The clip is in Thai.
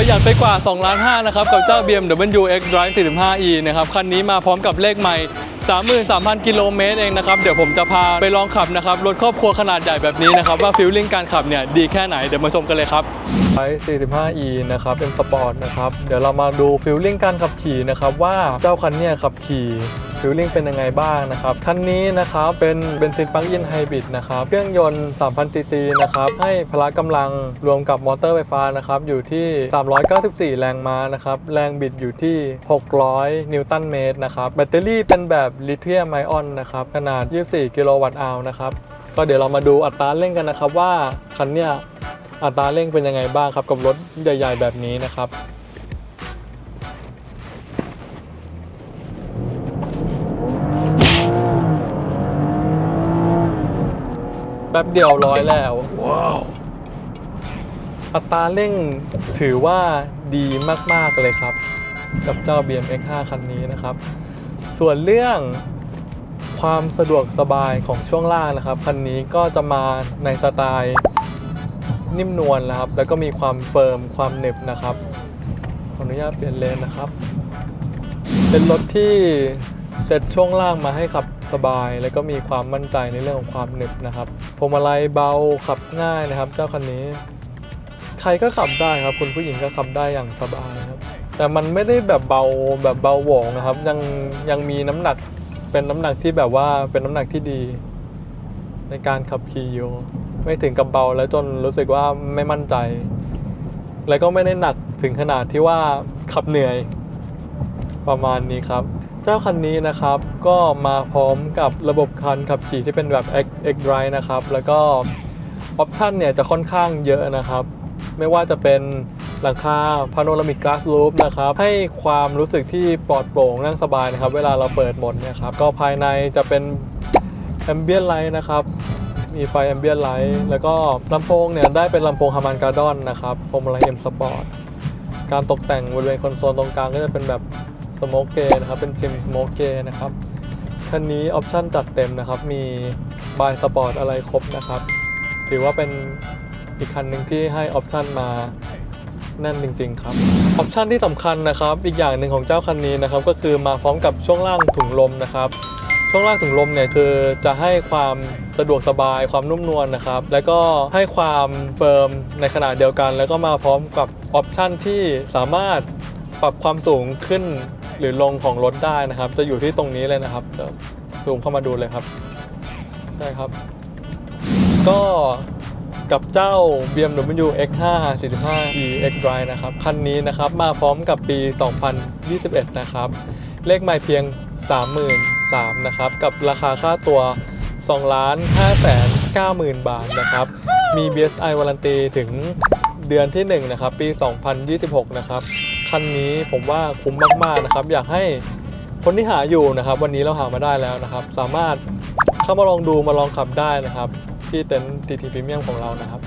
ประหยัดไปกว่า2ล้าน5นะครับ กับเจ้า BMW X Drive 45e นะครับ คันนี้มาพร้อมกับเลขใหม่ 33,000 กิโลเมตรเองนะครับ เดี๋ยวผมจะพาไปลองขับนะครับ รถครอบครัวขนาดใหญ่แบบนี้นะครับ ว่าฟิลลิ่งการขับเนี่ยดีแค่ไหน เดี๋ยวมาชมกันเลยครับ 45e นะครับ เป็นสปอร์ตนะครับ เดี๋ยวเรามาดูฟิลลิ่งการขับขี่นะครับว่าเจ้าคันเนี้ยขับขี่ ฟิลลิ่งเป็นยังไงบ้างนะครับคันนี้นะครับเป็นเบนซินปลั๊กอินไฮบริดนะครับเครื่องยนต์ 3,000ซีซีนะครับให้พละกำลังรวมกับมอเตอร์ไฟฟ้านะครับอยู่ที่ 394 แรงม้านะครับแรงบิดอยู่ที่ 600 นิวตันเมตรนะครับแบตเตอรี่เป็นแบบลิเธียมไอออนนะครับขนาด 24 กิโลวัตต์อาวนะครับก็เดี๋ยวเรามาดูอัตราเร่งกันนะครับว่าคันเนี้ยอัตราเร่งเป็นยังไงบ้างครับกับรถใหญ่ ๆ แบบนี้นะครับ แป๊บเดียวร้อยแล้ว ว้าว อัตราเร่งถือว่าดีมาก ๆ เลยครับ กับเจ้า BMX 5 คันนี้นะครับ ส่วนเรื่องความสะดวกสบายของช่วงล่างนะครับ คันนี้ก็จะมาในสไตล์นิ่มนวลนะครับ แล้วก็มีความเฟิร์มความหนึบนะครับ ขออนุญาตเปลี่ยนเลนนะครับ เป็นรถที่เซตช่วงล่างมาให้ขับ สบาย แล้วก็มีความมั่นใจในเรื่องของความหนึบนะครับพวงมาลัยเบาขับง่ายนะครับ เจ้าคันนี้ ใครก็ขับได้ครับ คุณผู้หญิงก็ขับได้อย่างสบายครับแต่มันไม่ได้แบบเบาแบบเบาหวงนะครับ ยังยังมีน้ำหนักเป็นน้ำหนักที่แบบว่าเป็นน้ำหนักที่ดี ในการขับขี่อยู่ไม่ถึงกับเบาแล้วจนรู้สึกว่าไม่มั่นใจ แล้วก็ไม่ได้หนักถึงขนาดที่ว่าขับเหนื่อยประมาณนี้ครับ จ้าคันนี้นะครับ ก็มาพร้อมกับระบบการขับขี่ที่เป็นแบบ X X Drive นะครับ แล้วก็ออปชันเนี่ยจะค่อนข้างเยอะนะครับ ไม่ว่าจะเป็นหลังคา Panoramic Glass Roof นะครับ ให้ความรู้สึกที่ปลอดโปร่งนั่งสบายนะครับ เวลาเราเปิดหมดเนี่ยครับ ก็ภายในจะเป็น Ambient Light นะครับ มีไฟ Ambient Light แล้วก็ลำโพงเนี่ยได้เป็นลำโพง Harman Kardon นะครับพวงมาลัย M Sport การตกแต่งบริเวณคอนโซลตรงกลางก็จะเป็นแบบ สโมกเกนะครับ เป็นพิมพ์สโมกเกนะครับ คันนี้ออปชั่นจัดเต็มนะครับ มีบายสปอร์ตอะไรครบนะครับ ถือว่าเป็นอีกคันหนึ่งที่ให้ออปชั่นมาแน่นจริง ๆ ครับ ออปชั่นที่สำคัญนะครับ อีกอย่างหนึ่งของเจ้าคันนี้นะครับ ก็คือมาพร้อมกับช่วงล่างถุงลมนะครับ ช่วงล่างถุงลมเนี่ยคือจะให้ความสะดวกสบายความนุ่มนวลนะครับ แล้วก็ให้ความเฟิร์มในขณะเดียวกัน แล้วก็มาพร้อมกับออปชั่นที่สามารถปรับความสูงขึ้น หรือลงของรถได้นะครับ จะอยู่ที่ตรงนี้เลยนะครับจะซูมเข้ามาดูเลยครับ ใช่ครับ ก็กับเจ้า BMW X5 45e X Drive นะครับ คันนี้นะครับมาพร้อมกับปี 2021 นะครับ เลขไม่เพียง 33,000นะครับ กับราคาค่าตัว 2 5 9 0 0 0 0 บาทนะครับ มี BSI วารันตีถึงเดือนที่ 1 นะครับ ปี 2026 นะครับ คันนี้ผมว่าคุ้มมากๆนะครับ อยากให้คนที่หาอยู่นะครับ วันนี้เราหามาได้แล้วนะครับ สามารถเข้ามาลองดูมาลองขับได้นะครับ ที่เต็นท์ TT Premium ของเรานะครับ